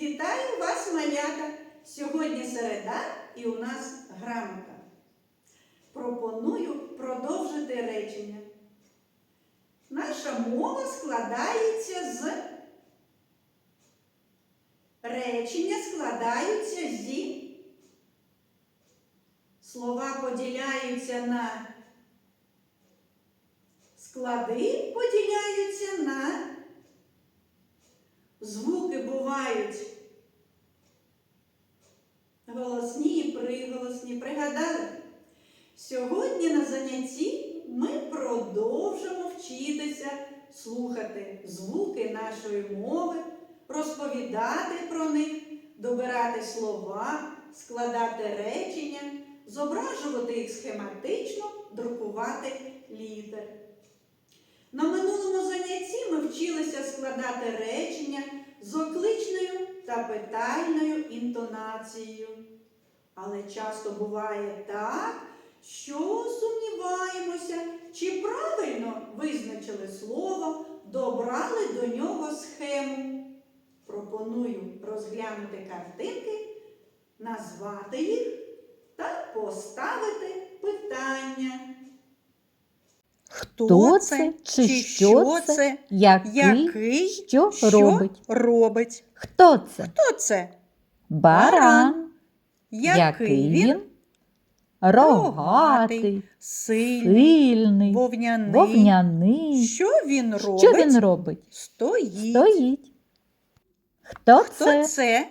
Вітаю вас, малята! Сьогодні середа і у нас грамота. Пропоную продовжити речення. Наша мова складається з речення складаються зі. Слова поділяються на склади поділяються на звуки бувають голосні і приголосні. Пригадали? Сьогодні на занятті ми продовжимо вчитися слухати звуки нашої мови, розповідати про них, добирати слова, складати речення, зображувати їх схематично, друкувати літери. На минулому занятті ми вчилися складати речення з окличною та питальною інтонацією. Але часто буває так, що сумніваємося, чи правильно визначили слово, добрали до нього схему. Пропоную розглянути картинки, назвати їх та поставити питання. Хто це чи що це, який, який, що робить? робить? Хто це? Хто це? Баран. Який він? Рогатий, Сильний, вовняний. вовняний. Що він робить? Що він робить? Стоїть. Стоїть. Хто Хто це? це?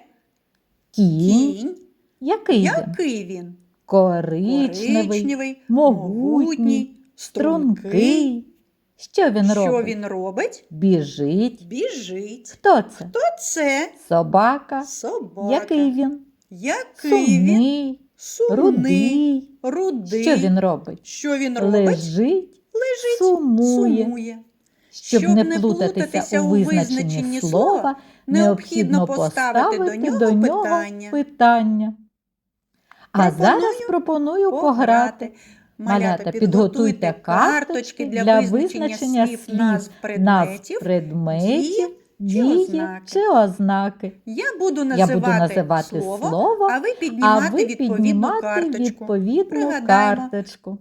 Кінь. Кінь. Який він? Який він? Коричневий, Коричневий, могутній, стрункий. Що він Що робить? він робить? Біжить. Біжить. Хто це? Хто це? Собака. Собака. Який він? Який він? Сумний, Сумний. рудий. Рудий. Що він робить? Що він робить? Лежить, Лежить. сумує. Сумує. Щоб, не плутатися у визначенні слова, необхідно поставити до нього питання. А Пропоную зараз пропоную пограти. Малята, підготуйте карточки для визначення слів, назв предметів. предметів, дії чи ознаки. Я буду Я називати, буду називати слово, слово, а ви а піднімати ви відповідну піднімати карточку. відповідну Пригадаємо. карточку.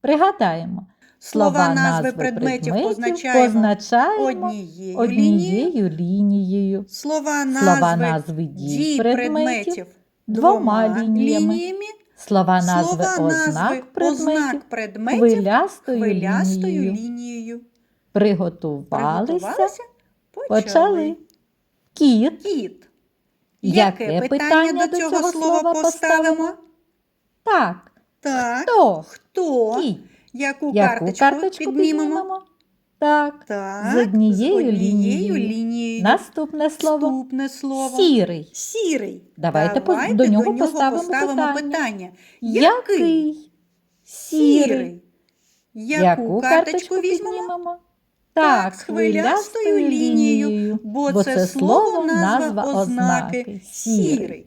Пригадаємо. Слова, назви предметів позначаємо позначаємо однією, лінією. однією лінією. Слова Слова назви назви дій предметів, предметів двома двома лініями. лініями. Слова назви Слова назви ознак предметів предметів хвилястою, хвилястою лінією. лінією. Приготувалися, Приготувалися, почали. Кіт. Кіт. Яке Яке питання до цього слова поставимо? Так. Так. Хто? Хто? Кіт. Яку, Яку карточку, карточку піднімемо? піднімемо? Так. Так. З однією лінією. лінією. Наступне слово Наступне слово. сірий. Сірий. Давайте по- до нього поставимо питання. питання. Який? Сірий. Сірий. Яку, карточку візьмемо? піднімемо? Так, з хвилястою лінією, лінією, Бо, це, слово назва ознаки. Сірий.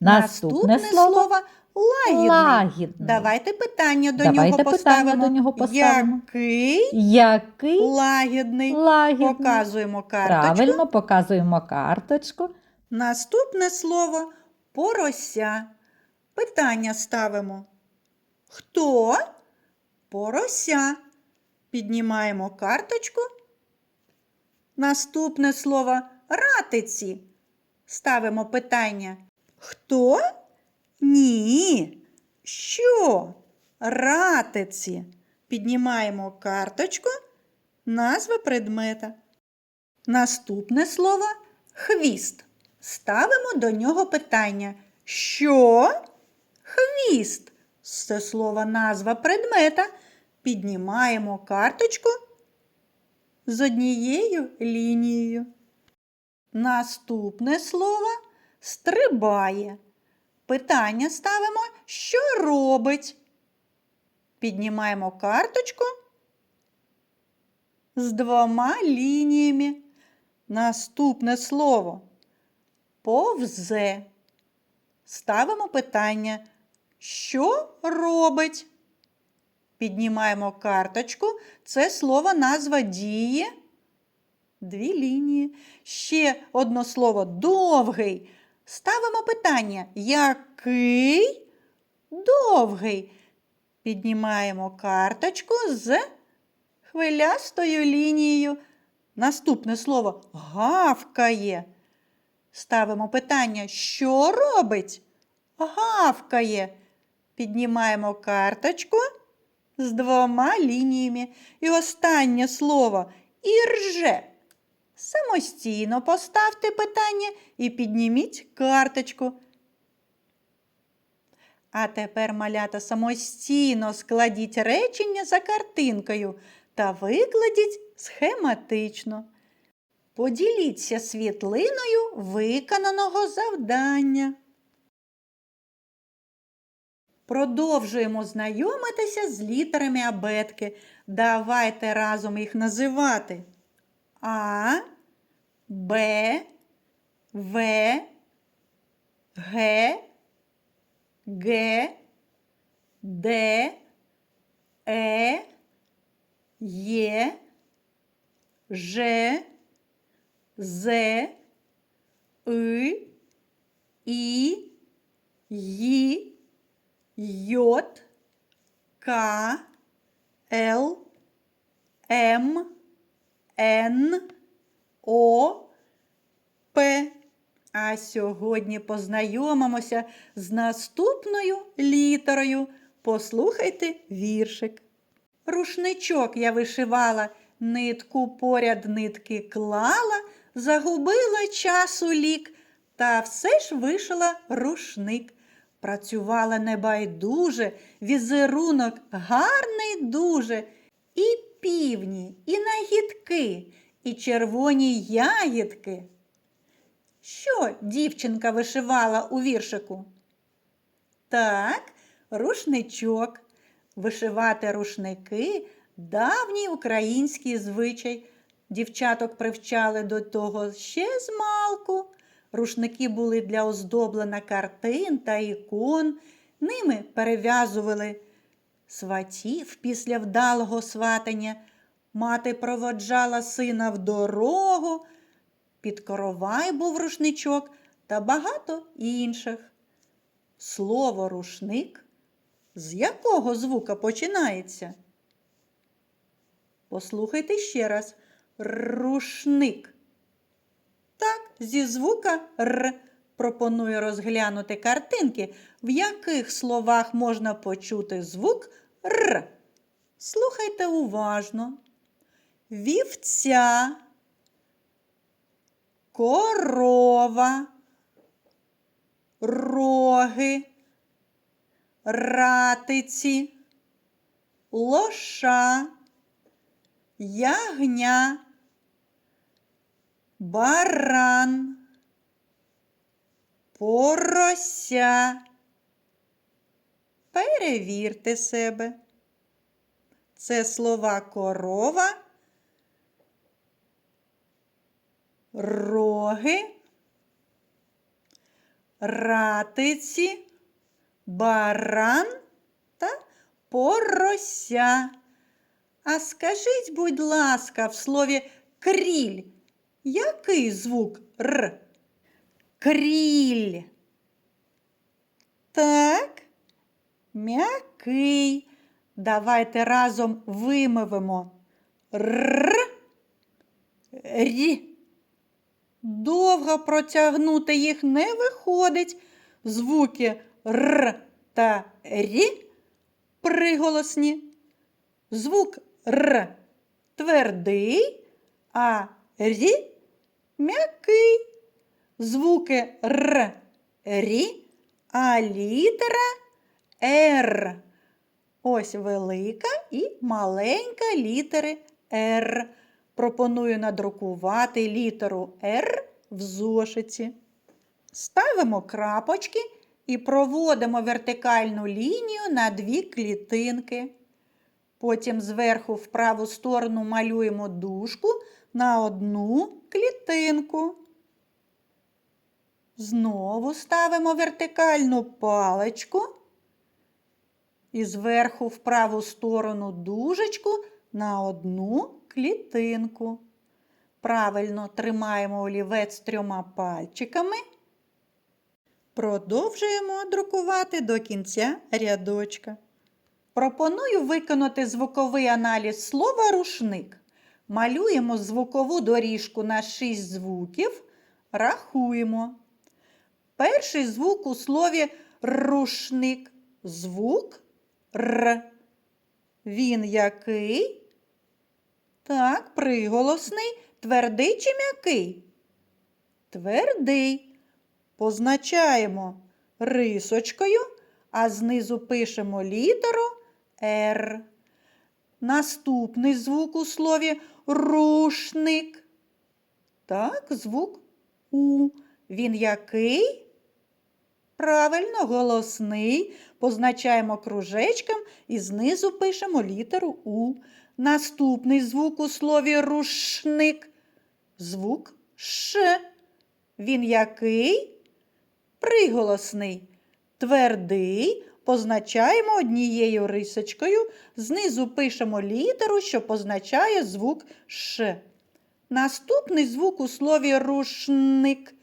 Наступне слово лагідний. лагідний. Давайте питання до Давайте нього питання поставимо. до нього поставимо. Який Який лагідний? лагідний. Показуємо карточку. Правильно, показуємо карточку. Наступне слово порося. Питання ставимо. Хто? Порося. Піднімаємо карточку. Наступне слово ратиці. Ставимо питання. Хто? Ні. Що? Ратиці. Піднімаємо карточку. Назва предмета. Наступне слово хвіст. Ставимо до нього питання. Що? Хвіст. Це слово назва предмета. Піднімаємо карточку з однією лінією. Наступне слово стрибає. Питання ставимо, що робить. Піднімаємо карточку з двома лініями. Наступне слово повзе. Ставимо питання, що робить? Піднімаємо карточку. Це слово назва дії. дві лінії. Ще одно слово довгий. Ставимо питання, який довгий. Піднімаємо карточку з хвилястою лінією. Наступне слово гавкає. Ставимо питання, що робить? Гавкає. Піднімаємо карточку з двома лініями. І останнє слово ірже. Самостійно поставте питання і підніміть карточку. А тепер, малята, самостійно складіть речення за картинкою та викладіть схематично. Поділіться світлиною виконаного завдання. Продовжуємо знайомитися з літерами абетки. Давайте разом їх називати. А, Б, В, Г, Г, Д, Е, Є, Ж, З, И, І, Ї, Йот, К, Л, М, Н, О, П. А сьогодні познайомимося з наступною літерою. Послухайте віршик. Рушничок я вишивала, нитку поряд нитки клала, загубила часу лік, та все ж вишила рушник. Працювала небайдуже, візерунок гарний дуже, і півні, і нагідки, і червоні ягідки. Що дівчинка вишивала у віршику? Так, рушничок. Вишивати рушники давній український звичай. Дівчаток привчали до того ще з малку. Рушники були для оздоблення картин та ікон. Ними перев'язували сватів після вдалого сватання. Мати проводжала сина в дорогу, під коровай був рушничок та багато інших. Слово рушник з якого звука починається? Послухайте ще раз. Рушник. Так, зі звука Р. Пропоную розглянути картинки, в яких словах можна почути звук Р. Слухайте уважно. Вівця, корова, роги, ратиці, лоша, ягня, баран, порося. Перевірте себе. Це слова корова, роги, ратиці, баран та порося. А скажіть, будь ласка, в слові кріль, який звук Р? Кріль. Так, м'який. Давайте разом вимовимо Р. Рі. Довго протягнути їх не виходить. Звуки Р та Рі приголосні. Звук Р твердий, а Рі м'який. Звуки Р, Рі, а літера Р. Ось велика і маленька літери Р. Пропоную надрукувати літеру Р в зошиті. Ставимо крапочки і проводимо вертикальну лінію на дві клітинки. Потім зверху в праву сторону малюємо дужку на одну клітинку. Знову ставимо вертикальну паличку і зверху в праву сторону дужечку на одну клітинку. Правильно тримаємо олівець трьома пальчиками. Продовжуємо друкувати до кінця рядочка. Пропоную виконати звуковий аналіз слова рушник. Малюємо звукову доріжку на 6 звуків, рахуємо. Перший звук у слові рушник. Звук Р. Він який? Так, приголосний, твердий чи м'який? Твердий. Позначаємо рисочкою, а знизу пишемо літеру Р. Наступний звук у слові рушник. Так, звук У. Він який? Правильно, голосний. Позначаємо кружечком і знизу пишемо літеру У. Наступний звук у слові рушник. Звук Ш. Він який? Приголосний. Твердий. Позначаємо однією рисочкою. Знизу пишемо літеру, що позначає звук Ш. Наступний звук у слові рушник.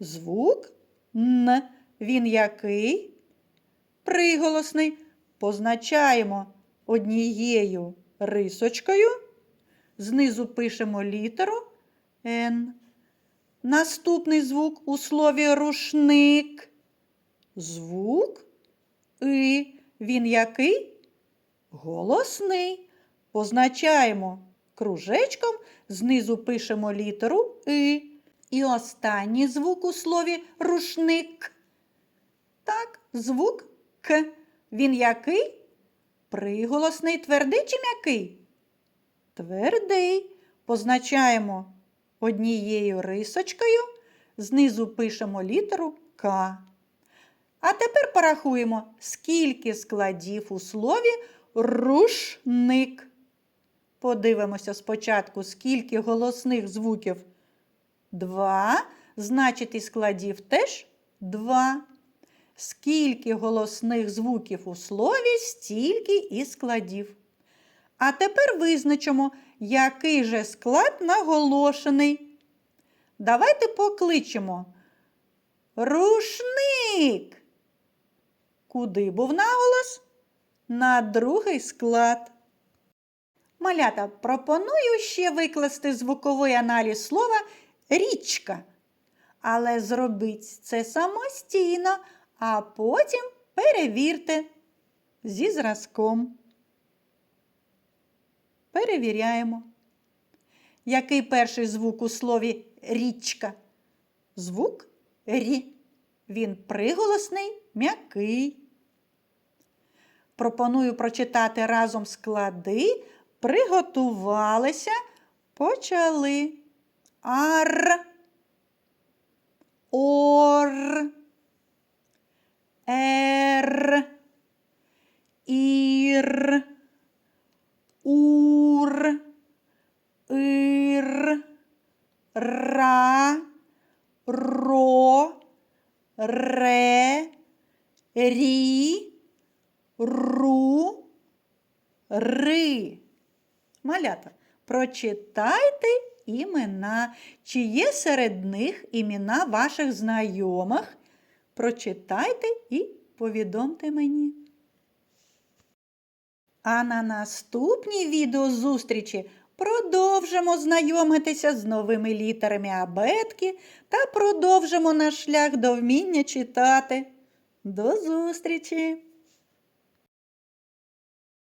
Звук Н. Він який? Приголосний. Позначаємо однією рисочкою. Знизу пишемо літеру Н. Наступний звук у слові рушник. Звук И. Він який? Голосний. Позначаємо кружечком, знизу пишемо літеру И. І останній звук у слові рушник. Так, звук К. Він який? Приголосний, твердий чи м'який? Твердий. Позначаємо однією рисочкою, знизу пишемо літеру К. А тепер порахуємо, скільки складів у слові рушник. Подивимося спочатку, скільки голосних звуків. Два. Значить, і складів теж два. Скільки голосних звуків у слові, стільки і складів. А тепер визначимо, який же склад наголошений. Давайте покличемо. Рушник. Куди був наголос? На другий склад. Малята, пропоную ще викласти звуковий аналіз слова річка. Але зробіть це самостійно, а потім перевірте зі зразком. Перевіряємо. Який перший звук у слові річка? Звук рі. Він приголосний, м'який. Пропоную прочитати разом склади. Приготувалися, почали. Ар. Прочитайте імена. Чи є серед них імена ваших знайомих? Прочитайте і повідомте мені. А на наступній відеозустрічі продовжимо знайомитися з новими літерами абетки та продовжимо наш шлях до вміння читати. До зустрічі!